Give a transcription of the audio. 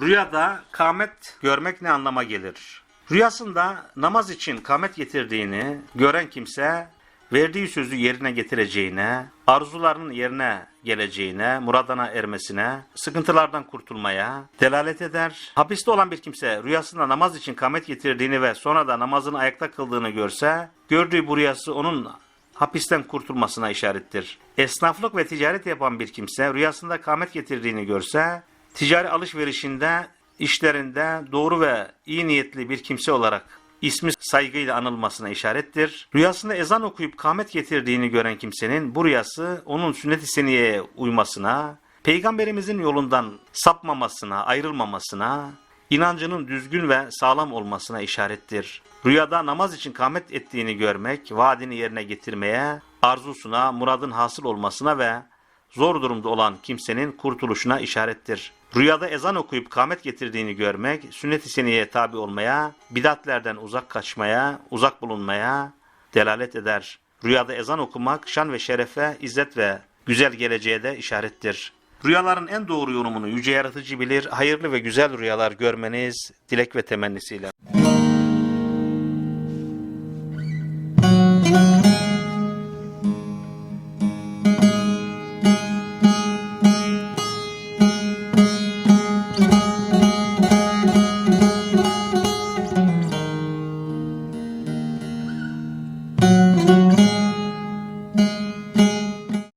Rüyada kâmet görmek ne anlama gelir? Rüyasında namaz için kâmet getirdiğini gören kimse verdiği sözü yerine getireceğine, arzularının yerine geleceğine, muradına ermesine, sıkıntılardan kurtulmaya delalet eder. Hapiste olan bir kimse rüyasında namaz için kâmet getirdiğini ve sonra da namazını ayakta kıldığını görse, gördüğü bu rüyası onun hapisten kurtulmasına işarettir. Esnaflık ve ticaret yapan bir kimse rüyasında kâmet getirdiğini görse, ticari alışverişinde, işlerinde doğru ve iyi niyetli bir kimse olarak ismi saygıyla anılmasına işarettir. Rüyasında ezan okuyup kâmet getirdiğini gören kimsenin bu rüyası onun sünnet-i seniyeye uymasına, peygamberimizin yolundan sapmamasına, ayrılmamasına, inancının düzgün ve sağlam olmasına işarettir. Rüyada namaz için kâmet ettiğini görmek, vaadini yerine getirmeye, arzusuna, muradın hasıl olmasına ve zor durumda olan kimsenin kurtuluşuna işarettir. Rüyada ezan okuyup kâmet getirdiğini görmek, sünnet-i seniyeye tabi olmaya, bidatlerden uzak kaçmaya, uzak bulunmaya delalet eder. Rüyada ezan okumak, şan ve şerefe, izzet ve güzel geleceğe de işarettir. Rüyaların en doğru yorumunu yüce yaratıcı bilir, hayırlı ve güzel rüyalar görmeniz dilek ve temennisiyle.